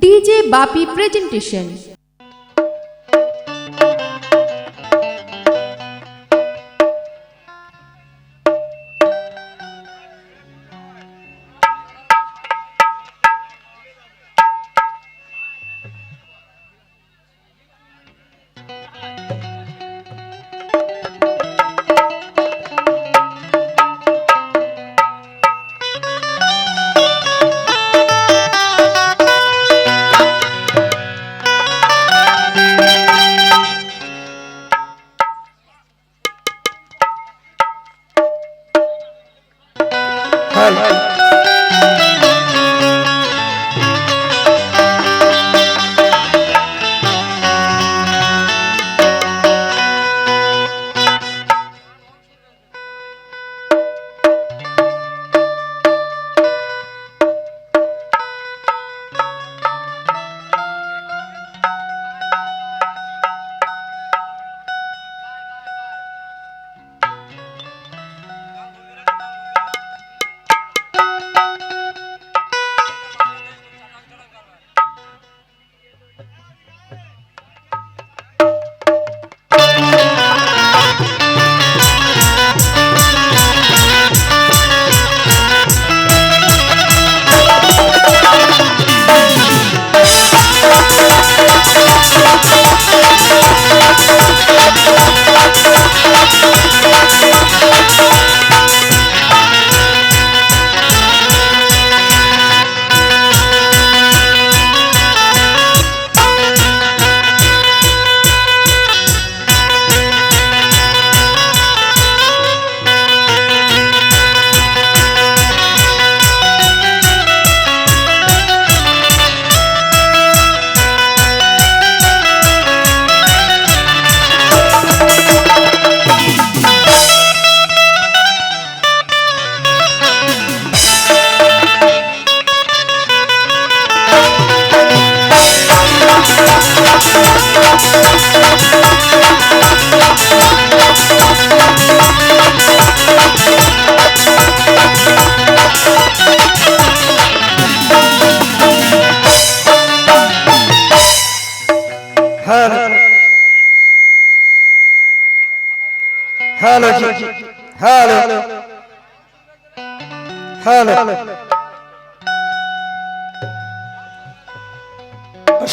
DJ বাপি presentation.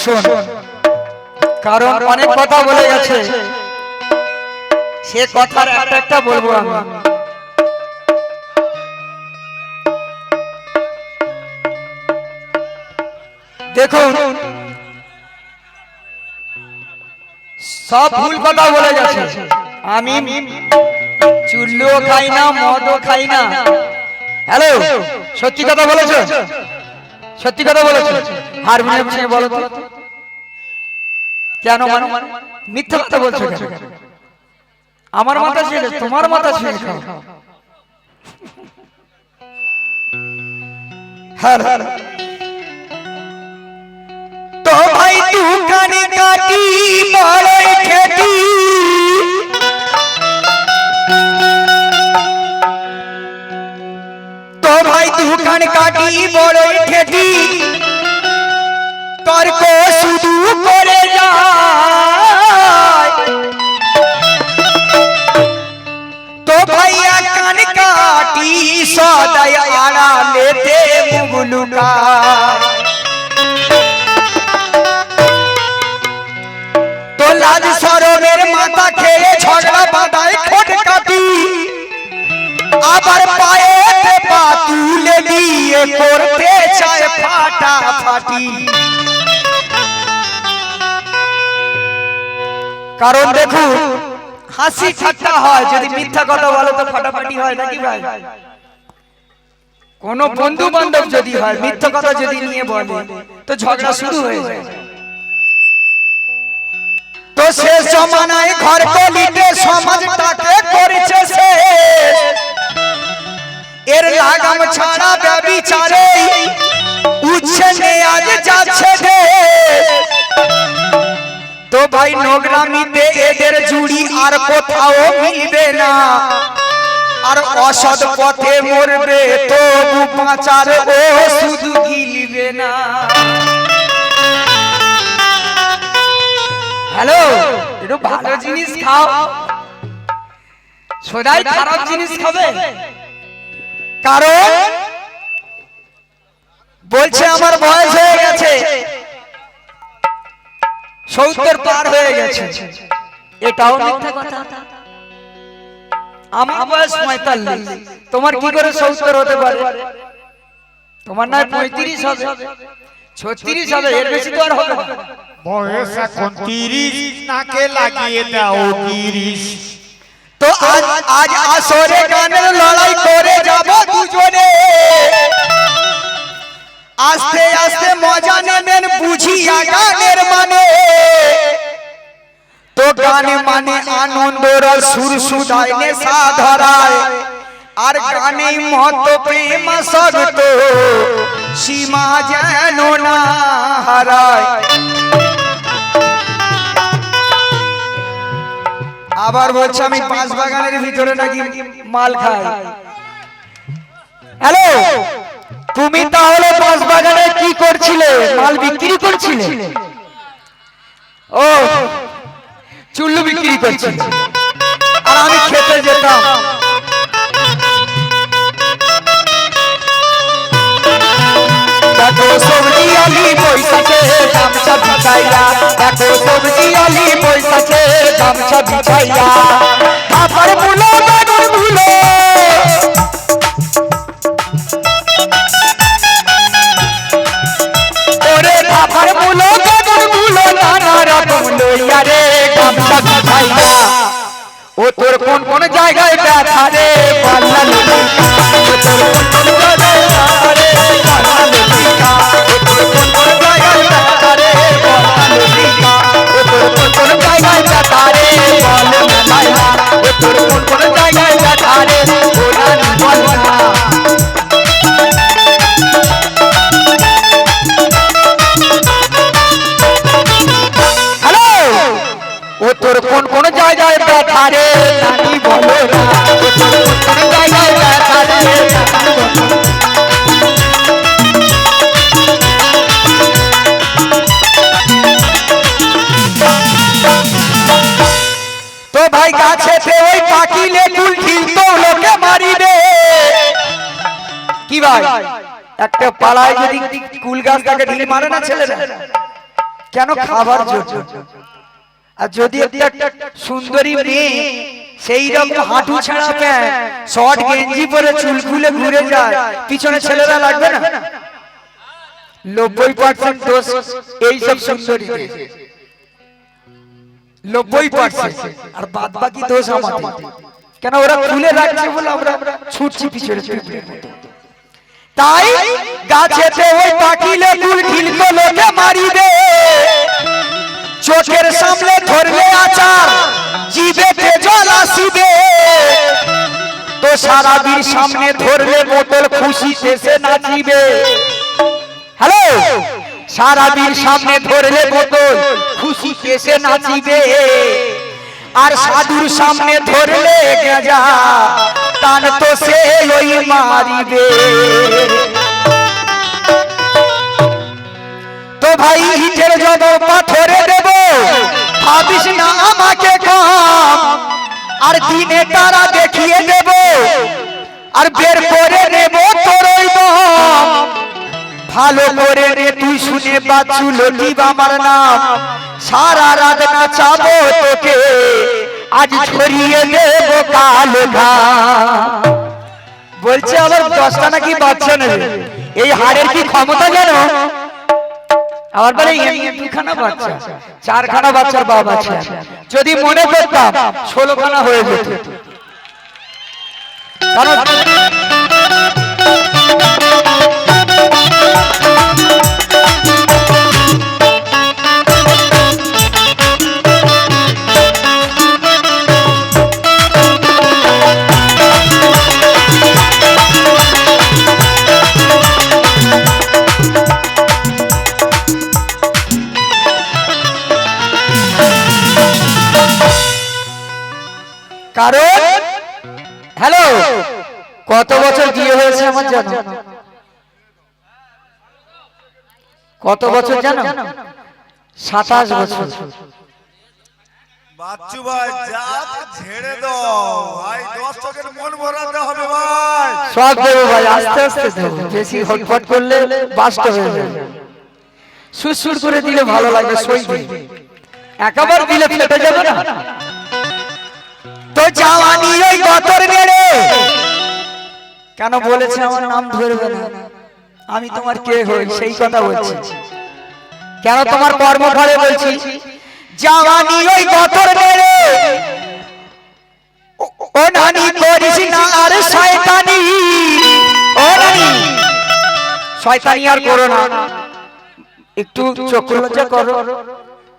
শোন, কারণ অনেক কথা বলে গেছে। সে কথার একটা একটা বলব আমি। দেখুন, সব ভুল কথা বলে গেছে। আমি চুল্লিও খাই না, মদও খাই না। হ্যালো সত্যি কথা বলেছ? সত্যি কথা বলেছ? হারমোনিয়াম নিয়ে বলো তো। কেন মানে? মিথ্যা কথা বলছো আমার মাথা ছিল তোমার মাথা হ্যাঁ হ্যাঁ তো ভাই দোকানে কাটি বড়ই খেটি তো কাটি সদাই আড়ালেতে মুগলুকায় তো লাজ সরমের মাথা খেয়ে ঝগড়া বাঁধায় খোট কাটি আবার পায়ে পা তুলে দিয়ে করতে চায় ফাটা ফাটি। কারণ দেখুন হাসি ঠাট্টা হয় যদি মিথ্যা কথা বলো তো ফাটাফাটি হয় নাকি ভাই? কোন বন্ধু বান্ধব যদি হয় মিথ্যা কথা যদি নিয়ে বলে তো ঝগড়া শুরু হয়ে যায়। তো শেষ জমানায় ঘর কলিতে সমাজটাকে করেছে সে এর লাগাম ছাড়া ব্যবিচারে উচ্ছে আজ যাচ্ছে দেশ। তো ভাই নোংরামিতে এদের জুড়ি আর কোথাও মিলবে না। আর অসৎ পথে মরবে, তবু বাঁচার ও শুধু গিলবে না। হ্যালো, একটু ভালো জিনিস খাও। সদাই খারাপ জিনিস খাবে। কারণ বলছে আমার বয়স হয়ে গেছে। সত্তর পার হয়ে গেছে। এটাও মিথ্যা কথা। আমার বয়স পঁয়তাল্লিশ। তোমার কি করে সত্তর হতে পারে? তোমার নয় পঁয়ত্রিশ হবে। ছত্রিশ হবে এর বেশি তো আর হবে না। বয়স এখন তিরিশ নাকে লাগিয়ে দাও। তিরিশ। তো আজ আজ আসরে গানের লড়াই করে যাব দুজনে। আস্তে আস্তে মজা নেবেন বুঝিয়া গানের মানে তো গান মানে আনন্দ রস সুর সুদায় নেশা ধরায় আর গানে মত প্রেম সগত সীমা যেন না হারায় আবার বলছে আমি পাঁচ বাগানের ভিতরে নাকি মাল খাই। হ্যালো? তুমি তাহলে পাঁচ বাগানে কি করছিলে? মাল বিক্রি করছিলে? ও, চুল্লু বিক্রি করছিলে। আর আমি খেতে যেতাম। দেখো সবজি আলি গামছা বিছাইয়া। দেখো সবজি আলি গামছা বিছাইয়া। ব্যথা রে নানি বলো রে। তো ভাই গাছেতে ওই পাকিলে কুল ঢিলতো লোকে মারিবে। কি ভাই? একটা পাড়ায় যদি কুল গাছটাকে ঢিল মারে না ছেলেরা? কেন খাবার জন্য? আর যদি একটা সুন্দরী মেয়ে সেই রকম হাঁটু ছাড়া প্যান্ট শর্ট গেঞ্জি পরে চুল খুলে ঘুরে যায় পিছনে ছেলেরা লাগবে না? নব্বই পার্সেন্ট দোষ এইসব সুন্দরী নব্বই পার্সেন্ট। আর বাদ বাকি দোষ আমাদের। কেন ওরা খুলে রাখছে বলে আমরা ছুটছি পিছনে পিঁপড়ের মতো। তাই গাছেতে ওই পাকিলে কুল ঢিলকো লোকে মারিবে। চোখের সামনে ধরবে আচার জিবেতে জল আসিবে। তো সারা বীর সামনে ধরলে বোতল খুশি শেষে নাচিবে। হ্যালো? সারা বীর সামনে ধরলে বোতল খুশি শেষে নাচিবে। আর সাধুর সামনে ধরলে গেজা, টান তো সে ওই মারিবে। তো ভাই ইটের জব পাথরে দেব ভাবিস না আমাকে কম আর দিনে তারা দেখিয়ে দেব। আর বের করে নেব তোর ভালো করে রে তুই শুনে বাচ্চু লতিব আমার নাম। সারা রাত নাচাবো তোকে, আজ ছড়িয়ে দেব কালো বলছে, আবার দশটা নাকি বাচ্চা নেবে এই হাড়ের কি ক্ষমতা জানো আবার বাড়ি দুখানা বাচ্চা। চারখানা বাচ্চার বাপ আছে। যদি মনে করতাম ষোলোখানা হয়ে যেত। কারণ হ্যালো? কত বছর বিয়ে হয়েছে আমার জানো? কত বছর জানো? সাতাশ বছর। বাচ্চু ভাই যা ছেড়ে দাও। ভাই দর্শকের মন ভরাতে হবে ভাই। সব দেবো ভাই আস্তে আস্তে দেবো। বেশি হটফট করলে বাস্ট হয়ে যাবে। করে দিলে ভালো লাগবে সই একেবারে দিলে ফেটে যাবে না? তো জাওয়ানি ওই গতর নেড়ে। কেন বলেছে আমার নাম ধরবে না? আমি তোমার কে হই? সেই কথা বলছি। কেন তোমার কর্ম কর্মফলে বলছি? জাওয়ানি ওই গতর নেড়ে। ও- নানি করিস না আর শয়তানি। ও নানি। শয়তানি আর করো না। একটু চোখ লজ্জা করো।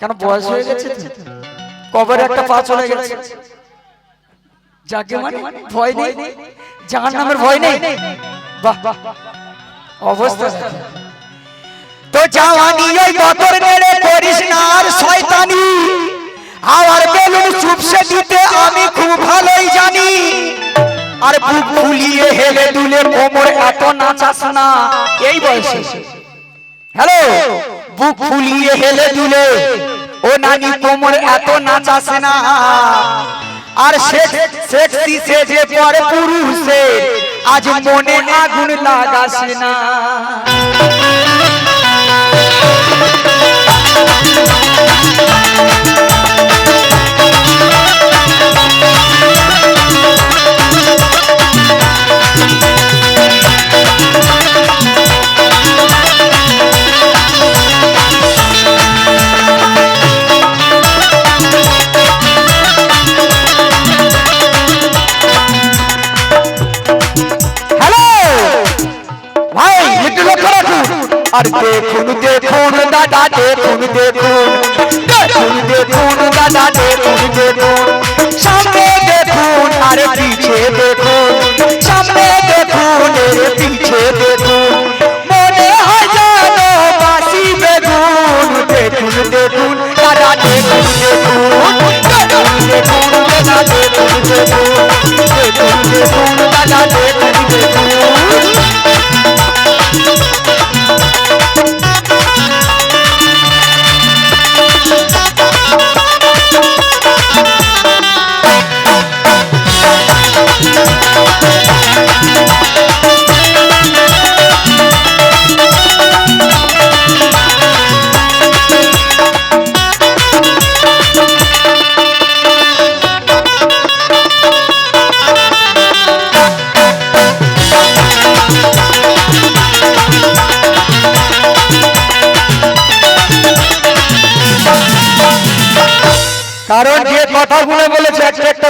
কেন বয়স হয়ে গেছে? কবরে একটা পা চলে গেছে। যাকে মানে ভয় নেই ভয় নেই। বাহ বাহ অবস্থা। তো জাওয়ানি ওই বতর নেড়ে করিস না আর শয়তানি। আমার বেলুন চুপসে দিতে আমি খুব ভালোই জানি। আর বুক ফুলিয়ে হেলে দুলে কোমর এত নাচাস না। এই বয়সে। হ্যালো? বুক ফুলিয়ে হেলে দুলে। ও নানি কোমর এত নাচাস না। আর সেক্সি সেজে পরে পুরুষে আজ মনে আগুন লাগাস না। হ্যালো আর দেখুন দেখুন, দাদা, দেখুন দেখুন। দেখুন দেখুন, দাদা, দেখুন দেখুন। সামনে দেখুন, আর পিছে দেখুন। সামনে দেখুন পিছে দেখুন। মনে হয় যেন বাসি বেগুন। দেখুন দেখুন, দাদা, দেখুন দেখুন। দেখুন দেখুন, দাদা, দেখুন দেখুন। দেখুন দেখুন, দাদা, দেখুন দেখুন।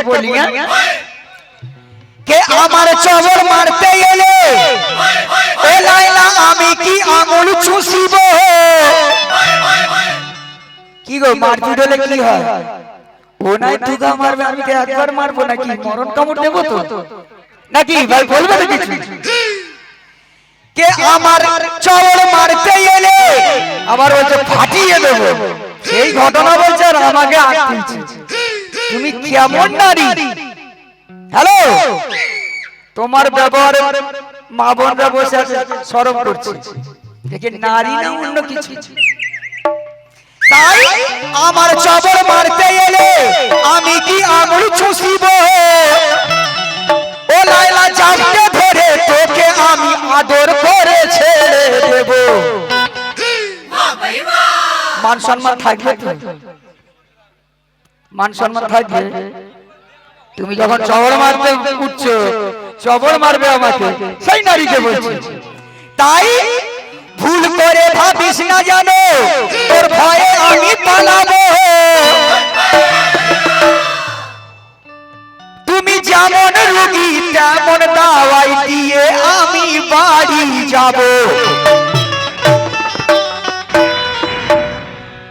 বলি? কে আমার চবর মারতে এলে? লাইলা আমি কি আঙুল চুষিব কি গো মারপিট হলে কি হয়? ও নাই দুগা মারবে আমি তো একবার মারবো নাকি? মরণ কামড় দেবো তো? নাকি ভাই বলবে তো কিছু? কে আমার চবর মারতে এলে? আবার বলছে ফাটিয়ে দেবো। সেই ঘটনা বলছে আর আমাকে তুলছে তুমি কেমন নারী? হ্যালো তোমার ব্যবহারে মা বোনরা বসে আছে সরব করছে। দেখে নারী না অন্য কিছু? তাই আমার চবর মারতে এলে আমি কি আঙুল ছুঁচিব? ও লাইলা চাপতে ধরে তোকে আমি আদর করে ছেড়ে দেব। মান সম্মান থাকবে তো? মান সম্মান থাকবে। তুমি যখন চবর মারতে উঠছো চবর মারবে আমাকে। সেই নারীকে বলছি তাই ভুল করে ভাবিস না জানো তোর ভয়ে আমি পালাবো। তুমি যেমন রুগী তেমন দাওয়াই দিয়ে আমি বাড়ি যাব।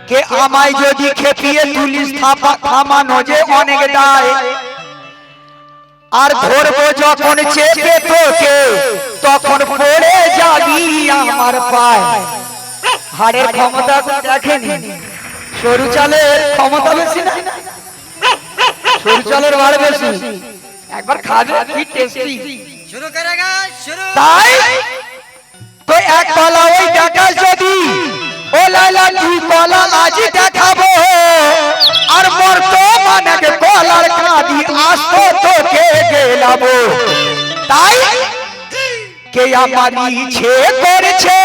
কে আমায় যদি খেপিয়ে তুলিস থামানো যে অনেক দায় আর ধরবো যখন চেপে তোকে তখন পড়ে যাবি আমার পায়। হাড়ের ক্ষমতা সরু চালের ক্ষমতা বেশি না? সরু চালের বেশি। একবার কি টেস্টি শুরু শুরু। তাই? তো এক পালা ওই টাকা যদি ও লালা তুই কলা আজ দেখাবো? আর বর্তমানে কলার কাঁদি আসতো তোকে গেলাবো। তাই কে আমার ইচ্ছে করেছে?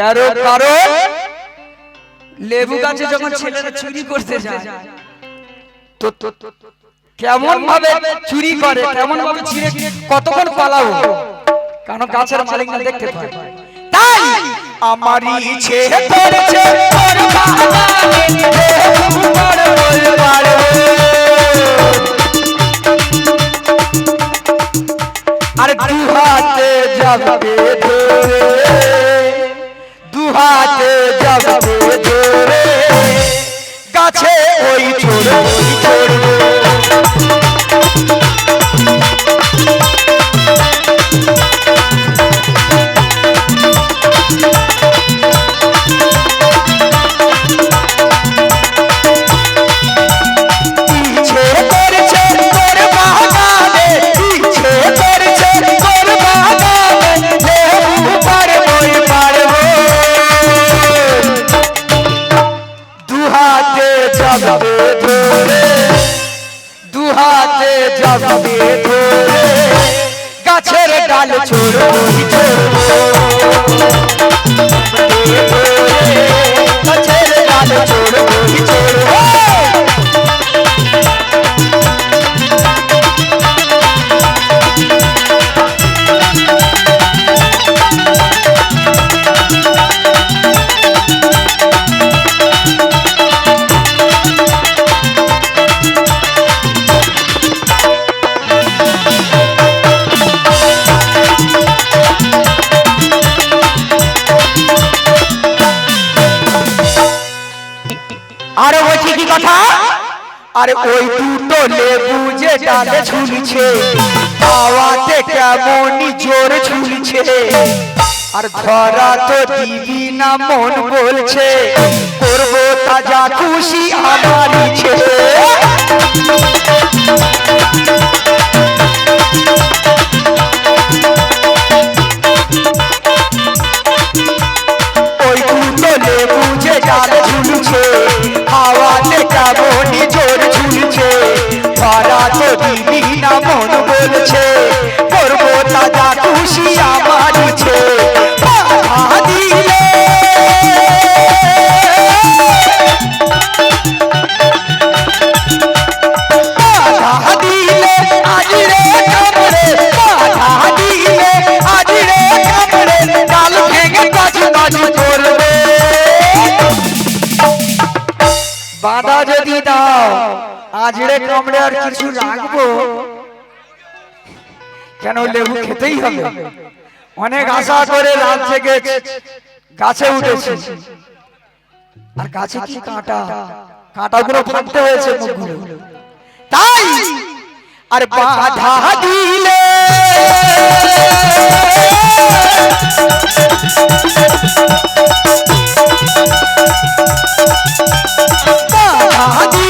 কারও কারও লেবু গাছে যখন ছেলেরা চুরি করতে যায় তো কেমন ভাবে চুরি করে কেমন ভাবে ছিঁড়ে কতক্ষণ পালাবো কারণ গাছের মালিক না দেখতে পায়। তাই আমার ইচ্ছে বাগানে পাড়বো। আরে দু হাতে যাবে ধরে হাতে যাবে ধরে গাছে ওই ছোড় ওই চড়বো আরে বলছি কি কথা? আরে ওই দুটো লেবু যে ডালে ঝুলছে, হাওয়াতে কেমনই জোর ঝুলছে। আর ধরা তো দিবি না মন বলছে, করব তাজা খুশি আমার ওই দুটো লেবু যে ঝুলছে হাওয়াতে কেমনই জোর ঝুলছে? ধরা তো দিবি না মন বলছে করব তাজা খুশি আমার আজড়ে কামড়ে আর কিছু রাখব? কেন লেবু খেতেই হবে? অনেক আশা করে রাত থেকে গাছে উঠেছি। আর গাছে কি কাঁটা? কাঁটাগুলো ফাটতে হয়েছে মুখগুলো। তাই? আর বাধা দিলে? বাধা দিলে?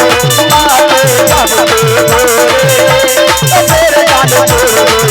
হাতে যাবে দূরে, গাছের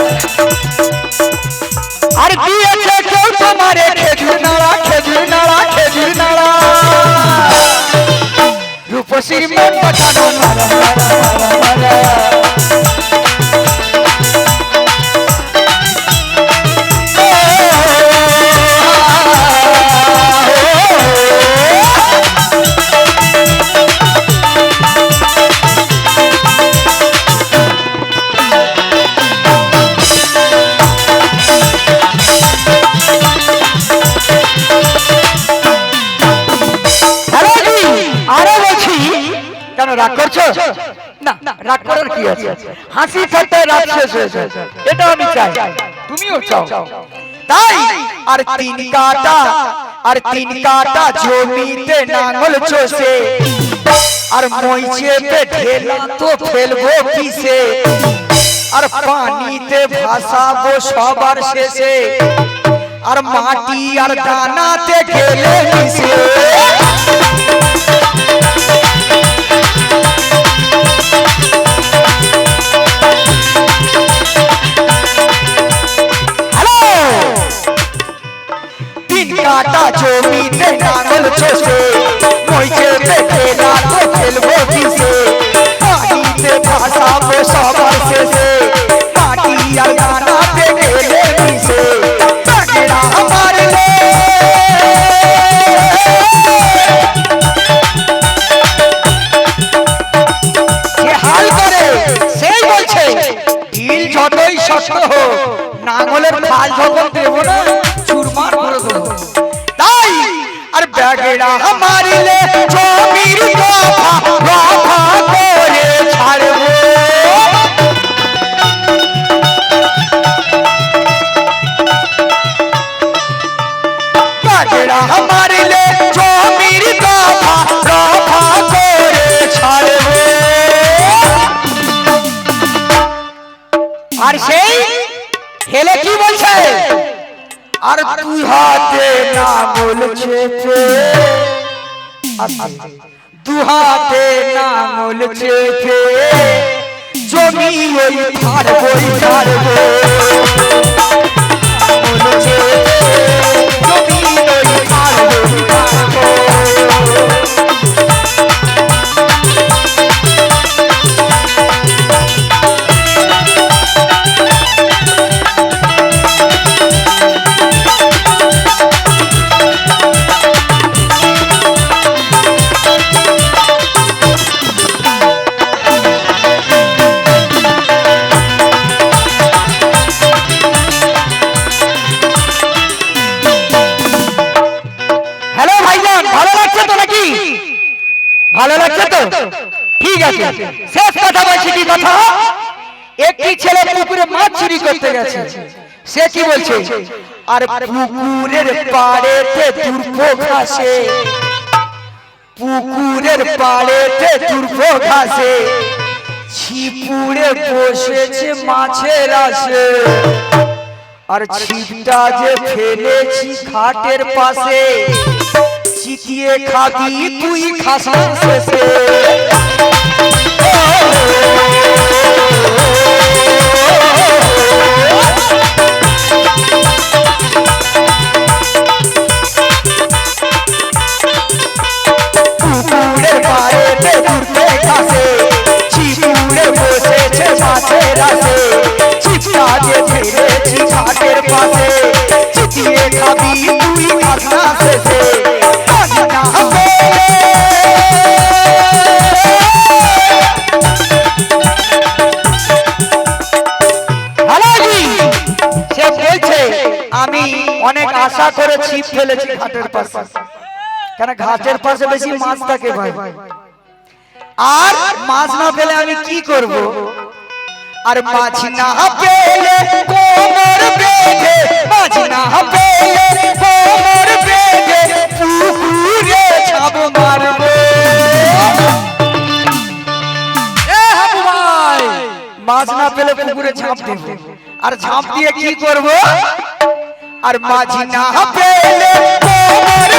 রাগ করার কি আছে। হাসি ঠাট্টা রাত শেষ হয়েছে এটা আমি চাই। তুমিও চাও। তাই? আর তিন কাটা আর তিন কাটা জমিতে নাঙল চষে। আর মই চেপে ঢেলা তো ফেলব কিসে আর পানিতে ভাসাবো সবার শেষে। আর মাটি আর দানাতে খেলে মিশে নাঙল চষে মইছে পেটে রাত ফেলব কিসে পানিতে ভাসাবো সবার শেষে মাটি আর দানাতে গেলে মিশে সেই বলছে হোক। নাঙলের ফাল যখন দু নাঙল চেপে জমি ওই ধার বই বলছে গেছে। সে কি বলছে? আর পুকুরের পাড়েতে দুর্ভো ঘাসে পুকুরের পাড়েতে দুর্ভো ঘাসে ছিপুড়ে বসেছে মাছের আসে আর ছিপটা যে ফেলেছি খাটের পাশে। চিতিয়ে খাবি তুই খাসান শেষে। ছিপ ফেলেছি ঘাটের পাশে। কেন ঘাটের পাশে বেশি মাছ থাকে ভাই। আর মাছ না পেলে আমি কি করব? আর মাছ না পেলে কোমর বেঁধে মাছ না পেলে কোমর বেঁধে পুকুরে ছাপ মারবো। মাছ না পেলে পুকুরে ঝাঁপ দেব। আর ঝাঁপ দিয়ে কি করব? আর মাছ না পেলে কোমর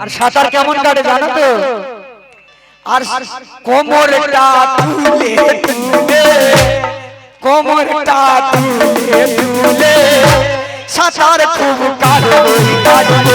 আর সাঁতার কেমন কাটে জানো তো? আর কোমরটা তুলে তুলে কোমরটা তুলে তুলে। সাঁতার খুব কাটবো কাটবো।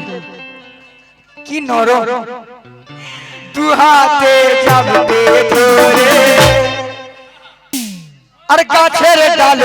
বাতাবি নর কি নরম দুহাতে জগতে ধরে। আর গাছের ডাল